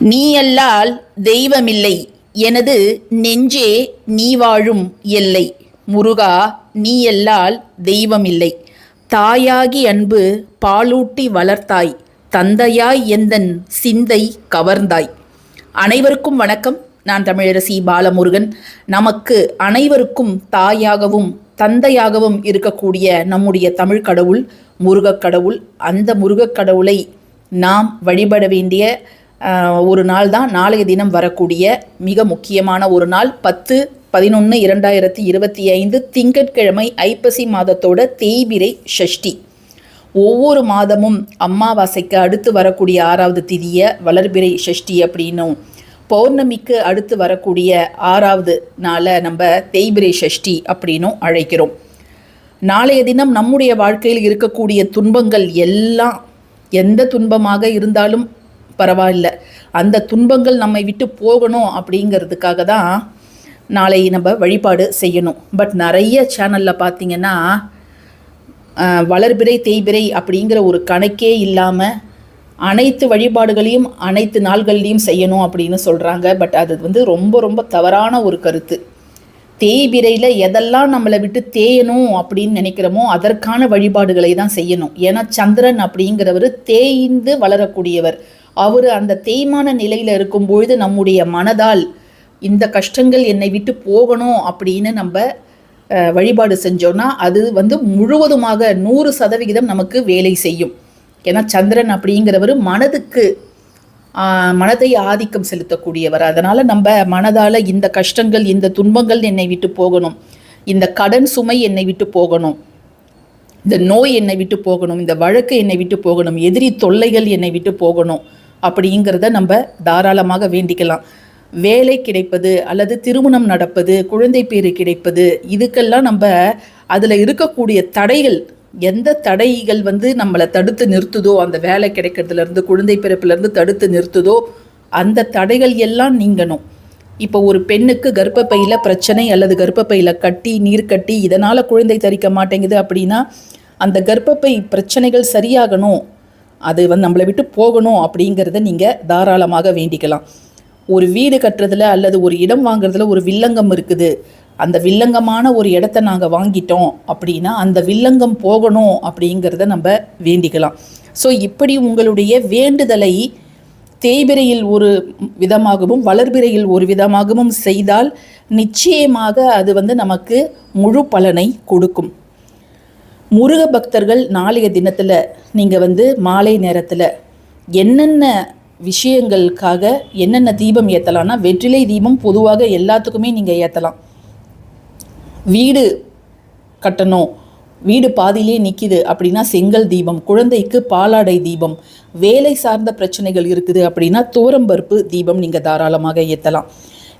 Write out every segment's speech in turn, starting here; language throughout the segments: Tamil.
நீயல்லால் தெய்வமில்லை. எனது நெஞ்சே நீ வாழும் எல்லை. முருகா நீயல்லால் தெய்வமில்லை. தாயாகி அன்பு பாலூட்டி வளர்த்தாய். தந்தையாய் எந்தன் சிந்தை கவர்ந்தாய். அனைவருக்கும் வணக்கம். நான் தமிழரசி பாலமுருகன். நமக்கு அனைவருக்கும் தாயாகவும் தந்தையாகவும் இருக்கக்கூடிய நம்முடைய தமிழ் கடவுள் முருகக் கடவுள். அந்த முருகக் கடவுளை நாம் வழிபட வேண்டிய ஒரு நாள் தான் நாளைய தினம் வரக்கூடிய மிக முக்கியமான ஒரு நாள். பத்து பதினொன்று இரண்டாயிரத்தி இருபத்தி ஐந்து திங்கட்கிழமை ஐப்பசி மாதத்தோட தேய்பிரை ஷஷ்டி. ஒவ்வொரு மாதமும் அம்மாவாசைக்கு அடுத்து வரக்கூடிய ஆறாவது திதியை வளர்பிறை ஷஷ்டி அப்படின்னும் பௌர்ணமிக்கு அடுத்து வரக்கூடிய ஆறாவது நாளை நம்ம தேய்பிரை ஷஷ்டி அப்படின்னும் அழைக்கிறோம். நாளைய தினம் நம்முடைய வாழ்க்கையில் இருக்கக்கூடிய துன்பங்கள் எல்லாம் எந்த துன்பமாக இருந்தாலும் பரவாயில்ல. அந்த துன்பங்கள் நம்மை விட்டு போகணும் அப்படிங்கிறதுக்காக தான் நாளை நம்ம வழிபாடு செய்யணும். பட் நிறைய சேனலில் பார்த்தீங்கன்னா வளர்பிறை தேய்பிறை அப்படிங்கிற ஒரு கணக்கே இல்லாமல் அனைத்து வழிபாடுகளையும் அனைத்து நாள்கள்லையும் செய்யணும் அப்படின்னு சொல்கிறாங்க பட் அது வந்து ரொம்ப ரொம்ப தவறான ஒரு கருத்து. தேய்பிரையில் எதெல்லாம் நம்மளை விட்டு தேயணும் அப்படின்னு நினைக்கிறோமோ அதற்கான வழிபாடுகளை தான் செய்யணும். ஏன்னா சந்திரன் அப்படிங்கிறவர் தேய்ந்து வளரக்கூடியவர். அவர் அந்த தேய்மான நிலையில் இருக்கும் பொழுது நம்முடைய மனதால் இந்த கஷ்டங்கள் என்னை விட்டு போகணும் அப்படின்னு நம்ம வழிபாடு செஞ்சோன்னா அது வந்து முழுவதுமாக நூறு சதவிகிதம் நமக்கு வேலை செய்யும். ஏன்னா சந்திரன் அப்படிங்கிறவர் மனதுக்கு மனதை ஆதிக்கம் செலுத்தக்கூடியவர். அதனால் நம்ம மனதால் இந்த கஷ்டங்கள் இந்த துன்பங்கள் என்னை விட்டு போகணும். இந்த கடன் சுமை என்னை விட்டு போகணும். இந்த நோய் என்னை விட்டு போகணும். இந்த வழக்கு என்னை விட்டு போகணும். எதிரி தொல்லைகள் என்னை விட்டு போகணும். அப்படிங்கிறத நம்ம தாராளமாக வேண்டிக்கலாம். வேலை கிடைப்பது அல்லது திருமணம் நடப்பது குழந்தை பேறு கிடைப்பது இதுக்கெல்லாம் நம்ம அதில் இருக்கக்கூடிய தடைகள் எந்த தடைகள் வந்து நம்மளை தடுத்து நிறுத்துதோ அந்த வேலை கிடைக்கிறதுலேருந்து குழந்தை பிறப்புலேருந்து தடுத்து நிறுத்துதோ அந்த தடைகள் எல்லாம் நீங்கணும். இப்போ ஒரு பெண்ணுக்கு கர்ப்பப்பையில் பிரச்சனை அல்லது கர்ப்பப்பையில் கட்டி நீர் கட்டி இதனால் குழந்தை தரிக்க மாட்டேங்குது அப்படின்னா அந்த கர்ப்பப்பை பிரச்சனைகள் சரியாகணும். அது வந்து நம்மளை விட்டு போகணும் அப்படிங்கிறத நீங்கள் தாராளமாக வேண்டிக்கலாம். ஒரு வீடு கட்டுறதுல அல்லது ஒரு இடம் வாங்குறதுல ஒரு வில்லங்கம் இருக்குது. அந்த வில்லங்கமான ஒரு இடத்த நாங்கள் வாங்கிட்டோம் அப்படின்னா அந்த வில்லங்கம் போகணும் அப்படிங்கிறத நம்ம வேண்டிக்கலாம். ஸோ இப்படி உங்களுடைய வேண்டுதலை தேய்பிரையில் ஒரு விதமாகவும் வளர்பிறையில் ஒரு விதமாகவும் செய்தால் நிச்சயமாக அது வந்து நமக்கு முழு பலனை கொடுக்கும். முருக பக்தர்கள் நாளைய தினத்தில் நீங்கள் வந்து மாலை நேரத்தில் என்னென்ன விஷயங்களுக்காக என்னென்ன தீபம் ஏற்றலாம்னா வெற்றிலை தீபம் பொதுவாக எல்லாத்துக்குமே நீங்கள் ஏற்றலாம் வீடு கட்டணும் வீடு பாதியிலே நிற்கிது அப்படின்னா செங்கல் தீபம் குழந்தைக்கு பாலாடை தீபம் வேலை சார்ந்த பிரச்சனைகள் இருக்குது அப்படின்னா தோரம்பருப்பு தீபம் நீங்கள் தாராளமாக ஏற்றலாம்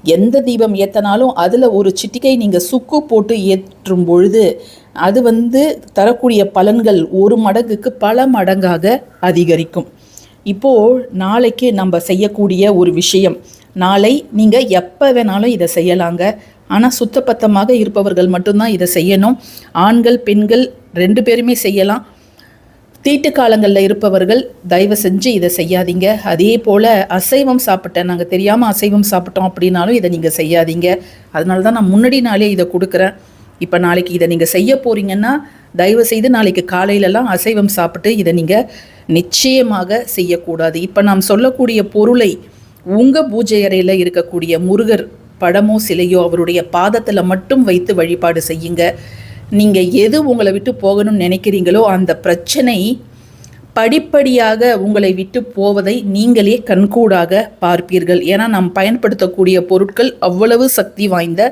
எந்த தீபம் ஏற்றினாலும் அதில் ஒரு சிட்டிக்கை நீங்கள் சுக்கு போட்டு ஏற்றும் பொழுது அது வந்து தரக்கூடிய பலன்கள் ஒரு மடங்குக்கு பல மடங்காக அதிகரிக்கும். இப்போது நாளைக்கு நம்ம செய்யக்கூடிய ஒரு விஷயம் நாளை நீங்கள் எப்போ வேணாலும் இதை செய்யலாங்க. ஆனால் சுத்தப்பத்தமாக இருப்பவர்கள் மட்டும்தான் இதை செய்யணும். ஆண்கள் பெண்கள் ரெண்டு பேருமே செய்யலாம். தீட்டு காலங்களில் இருப்பவர்கள் தயவு செஞ்சு இதை செய்யாதீங்க. அதே போல் அசைவம் சாப்பிட்டேன். நாங்கள் தெரியாமல் அசைவம் சாப்பிட்டோம் அப்படின்னாலும் இதை நீங்கள் செய்யாதீங்க. அதனால தான் நான் முன்னாடி நாளே இதை கொடுக்குறேன். இப்போ நாளைக்கு இதை நீங்கள் செய்ய போகிறீங்கன்னா தயவு செய்து நாளைக்கு காலையிலலாம் அசைவம் சாப்பிட்டு இதை நீங்கள் நிச்சயமாக செய்யக்கூடாது. இப்போ நாம் சொல்லக்கூடிய பொருளை உங்கள் பூஜை அறையில் இருக்கக்கூடிய முருகர் படமோ சிலையோ அவருடைய பாதத்தில் மட்டும் வைத்து வழிபாடு செய்யுங்க. நீங்கள் எது உங்களை விட்டு போகணும்னு நினைக்கிறீங்களோ அந்த பிரச்சனை படிப்படியாக உங்களை விட்டு போவதை நீங்களே கண்கூடாக பார்ப்பீர்கள். ஏன்னா நாம் பயன்படுத்தக்கூடிய பொருட்கள் அவ்வளவு சக்தி வாய்ந்த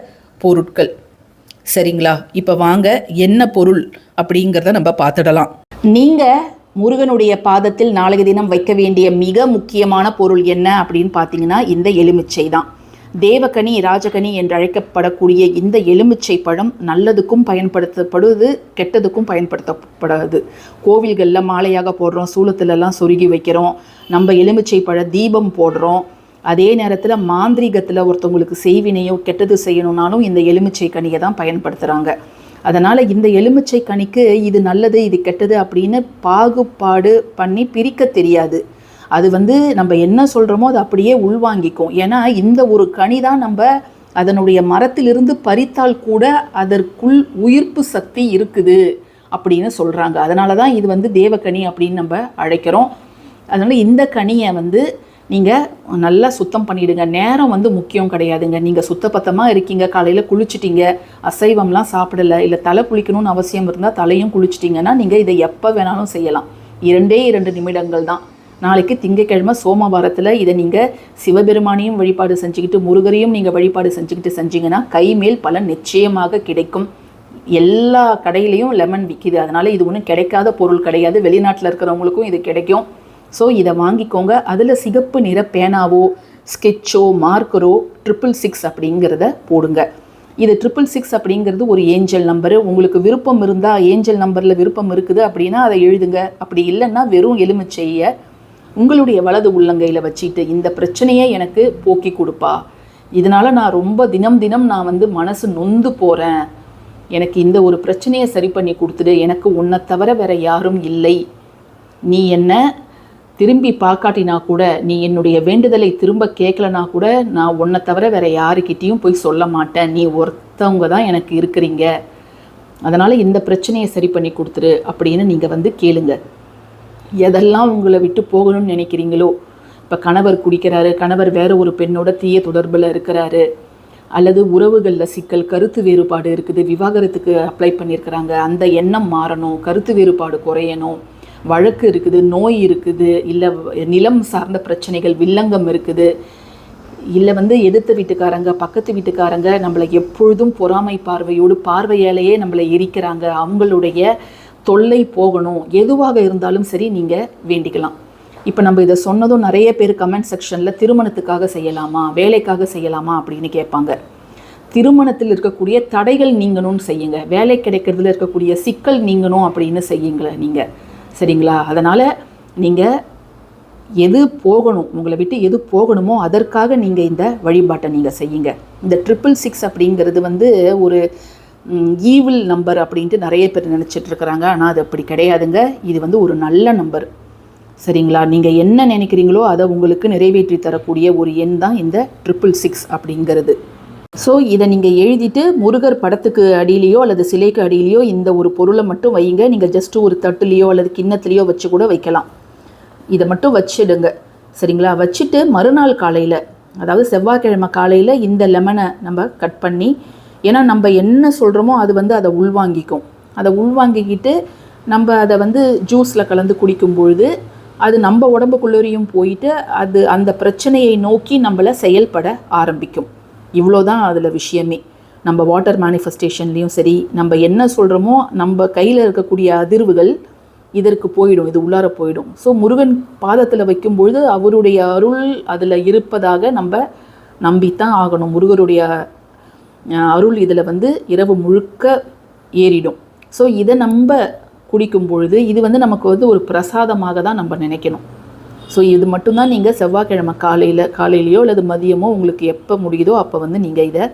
பொருட்கள். சரிங்களா? இப்போ வாங்க என்ன பொருள் அப்படிங்கிறத நம்ம பார்த்துடலாம். நீங்கள் முருகனுடைய பாதத்தில் நாளைய தினம் வைக்க வேண்டிய மிக முக்கியமான பொருள் என்ன அப்படின்னு பார்த்தீங்கன்னா இந்த எலுமிச்சை தான். தேவகனி ராஜகனி என்று அழைக்கப்படக்கூடிய இந்த எலுமிச்சை பழம் நல்லதுக்கும் பயன்படுத்தப்படுவது கெட்டதுக்கும் பயன்படுத்தப்படாது. கோவில்களில் மாலையாக போடுறோம் சூளத்திலலாம் சொருகி வைக்கிறோம் நம்ம எலுமிச்சை பழ தீபம் போடுறோம். அதே நேரத்தில் மாந்திரீகத்தில் ஒருத்தவங்களுக்கு செய்வினையோ கெட்டது செய்யணும்னாலும் இந்த எலுமிச்சை கனியை தான் பயன்படுத்துகிறாங்க அதனால் இந்த எலுமிச்சை கனிக்கு இது நல்லது இது கெட்டது அப்படின்னு பாகுபாடு பண்ணி பிரிக்க தெரியாது. அது வந்து நம்ம என்ன சொல்கிறோமோ அது அப்படியே உள்வாங்கிக்கும். ஏன்னா இந்த ஒரு கனி தான் நம்ம அதனுடைய மரத்திலிருந்து பறித்தால் கூட அதற்குள் உயிர்ப்பு சக்தி இருக்குது அப்படின்னு சொல்கிறாங்க அதனால தான் இது வந்து தேவக்கனி அப்படின்னு நம்ம அழைக்கிறோம். அதனால் இந்த கனியை வந்து நீங்கள் நல்லா சுத்தம் பண்ணிவிடுங்க நேரம் வந்து முக்கியம் கிடையாதுங்க. நீங்கள் சுத்தப்பத்தமாக இருக்கீங்க. காலையில் குளிச்சிட்டிங்க. அசைவம்லாம் சாப்பிடலை. இல்லை தலை குளிக்கணும்னு அவசியம் இருந்தால் தலையும் குளிச்சிட்டிங்கன்னா நீங்கள் இதை எப்போ வேணாலும் செய்யலாம். இரண்டே இரண்டு நிமிடங்கள் தான். நாளைக்கு திங்கக்கிழமை சோமவாரத்தில் இதை நீங்கள் சிவபெருமானையும் வழிபாடு செஞ்சுக்கிட்டு முருகரையும் நீங்கள் வழிபாடு செஞ்சுக்கிட்டு செஞ்சீங்கன்னா கை மேல் பலன் நிச்சயமாக கிடைக்கும். எல்லா கடையிலையும் லெமன் விற்கிது அதனால் இது ஒன்றும் கிடைக்காத பொருள் கிடையாது. வெளிநாட்டில் இருக்கிறவங்களுக்கும் இது கிடைக்கும். ஸோ இதை வாங்கிக்கோங்க. அதில் சிகப்பு நிற பேனாவோ ஸ்கெட்சோ மார்க்கரோ ட்ரிபிள் சிக்ஸ் அப்படிங்கிறத போடுங்க. இது ட்ரிபிள் சிக்ஸ் அப்படிங்கிறது ஒரு ஏஞ்சல் நம்பரு உங்களுக்கு விருப்பம் இருந்தால் ஏஞ்சல் நம்பரில் விருப்பம் இருக்குது அப்படின்னா அதை எழுதுங்க. அப்படி இல்லைன்னா வெறும் எலுமிச்சையை உங்களுடைய வலது உள்ளங்கையில் வச்சுட்டு இந்த பிரச்சனையை எனக்கு போக்கி கொடுப்பா. இதனால் நான் ரொம்ப தினம் தினம் நான் வந்து மனசு நொந்து போகிறேன் எனக்கு இந்த ஒரு பிரச்சனையை சரி பண்ணி கொடுத்துடு. எனக்கு உன்னை தவிர வேற யாரும் இல்லை. நீ என்ன திரும்பி பார்க்காட்டினா கூட நீ என்னுடைய வேண்டுதலை திரும்ப கேட்கலனா கூட நான் உன்னை தவிர வேற யாருக்கிட்டேயும் போய் சொல்ல மாட்டேன். நீ ஒருத்தவங்க தான் எனக்கு இருக்கிறீங்க. அதனால் இந்த பிரச்சனையை சரி பண்ணி கொடுத்துரு அப்படின்னு நீங்கள் வந்து கேளுங்கள் எதெல்லாம் உங்களை விட்டு போகணும்னு நினைக்கிறீங்களோ? இப்போ கணவர் குடிக்கிறாரு கணவர் வேற ஒரு பெண்ணோட தீய தொடர்பில் இருக்கிறாரு. அல்லது உறவுகளில் சிக்கல் கருத்து வேறுபாடு இருக்குது விவாகரத்துக்கு அப்ளை பண்ணியிருக்கிறாங்க அந்த எண்ணம் மாறணும் கருத்து வேறுபாடு குறையணும் வழக்கு இருக்குது நோய் இருக்குது இல்லை நிலம் சார்ந்த பிரச்சனைகள் வில்லங்கம் இருக்குது. இல்லை வந்து எதிர்த்த வீட்டுக்காரங்க பக்கத்து வீட்டுக்காரங்க நம்மளை எப்பொழுதும் பொறாமை பார்வையோடு பார்வையாலேயே நம்மளை எரிக்கிறாங்க. அவங்களுடைய தொல்லை போகணும். எதுவாக இருந்தாலும் சரி நீங்கள் வேண்டிக்கலாம். இப்போ நம்ம இதை சொன்னதும் நிறைய பேர் கமெண்ட் செக்ஷனில் திருமணத்துக்காக செய்யலாமா வேலைக்காக செய்யலாமா அப்படின்னு கேட்பாங்க. திருமணத்தில் இருக்கக்கூடிய தடைகள் நீங்கணும்னு செய்யுங்க. வேலை கிடைக்கிறதுல இருக்கக்கூடிய சிக்கல் நீங்கணும் அப்படின்னு செய்யுங்களேன் நீங்கள் சரிங்களா? அதனால் நீங்கள் எது போகணும் உங்களை விட்டு எது போகணுமோ அதற்காக நீங்கள் இந்த வழிபாட்டை நீங்கள் செய்யுங்க. இந்த ட்ரிபிள் சிக்ஸ் அப்படிங்கிறது வந்து ஒரு ஈவில் நம்பர் அப்படின்ட்டு நிறைய பேர் நினச்சிட்டு இருக்கிறாங்க. ஆனால் அது அப்படி கிடையாதுங்க. இது வந்து ஒரு நல்ல நம்பர் சரிங்களா? நீங்கள் என்ன நினைக்கிறீங்களோ அதை உங்களுக்கு நிறைவேற்றி தரக்கூடிய ஒரு எண் தான் இந்த ட்ரிபிள் சிக்ஸ் அப்படிங்கிறது. ஸோ இதை நீங்கள் எழுதிட்டு முருகர் படத்துக்கு அடியிலையோ அல்லது சிலைக்கு அடியிலையோ இந்த ஒரு பொருளை மட்டும் வைங்க. நீங்கள் ஜஸ்ட்டு ஒரு தட்டுலேயோ அல்லது கிண்ணத்துலேயோ வச்சு கூட வைக்கலாம். இதை மட்டும் வச்சிடுங்க. சரிங்களா? வச்சுட்டு மறுநாள் காலையில் அதாவது செவ்வாய்க்கிழமை காலையில் இந்த லெமனை நம்ம கட் பண்ணி ஏன்னா நம்ம என்ன சொல்கிறோமோ அது வந்து அதை உள்வாங்கிக்கும். அதை உள்வாங்கிக்கிட்டு நம்ம அதை வந்து ஜூஸில் கலந்து குடிக்கும் பொழுது அது நம்ம உடம்புக்குள்ளேயும் போயிட்டு அது அந்த பிரச்சனையை நோக்கி நம்மளை செயல்பட ஆரம்பிக்கும். இவ்வளோ தான் அதில் விஷயமே. நம்ம வாட்டர் மேனிஃபெஸ்டேஷன்லேயும் சரி நம்ம என்ன சொல்கிறோமோ நம்ம கையில் இருக்கக்கூடிய அதிர்வுகள் இதற்கு போயிடும் இது உள்ளார போயிடும். ஸோ முருகன் பாதத்தில் வைக்கும்பொழுது அவருடைய அருள் அதில் இருப்பதாக நம்ம நம்பித்தான் ஆகணும். முருகருடைய அருள் இதில் வந்து இரவு முழுக்க ஏறிடும். ஸோ இதை நம்ம குடிக்கும் பொழுது இது வந்து நமக்கு வந்து ஒரு பிரசாதமாக தான் நம்ம நினைக்கணும். ஸோ இது மட்டும்தான் நீங்கள் செவ்வாய்க்கிழமை காலையில் காலையிலையோ அல்லது மதியமோ உங்களுக்கு எப்போ முடியுதோ அப்போ வந்து நீங்கள் இதை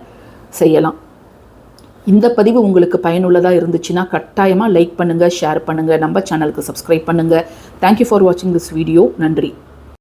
செய்யலாம். இந்த பதிவு உங்களுக்கு பயனுள்ளதாக இருந்துச்சுன்னா கட்டாயமாக லைக் பண்ணுங்கள் ஷேர் பண்ணுங்கள் நம்ம சேனலுக்கு சப்ஸ்கிரைப் பண்ணுங்கள் தேங்க்யூ ஃபார் வாட்சிங் திஸ் வீடியோ நன்றி.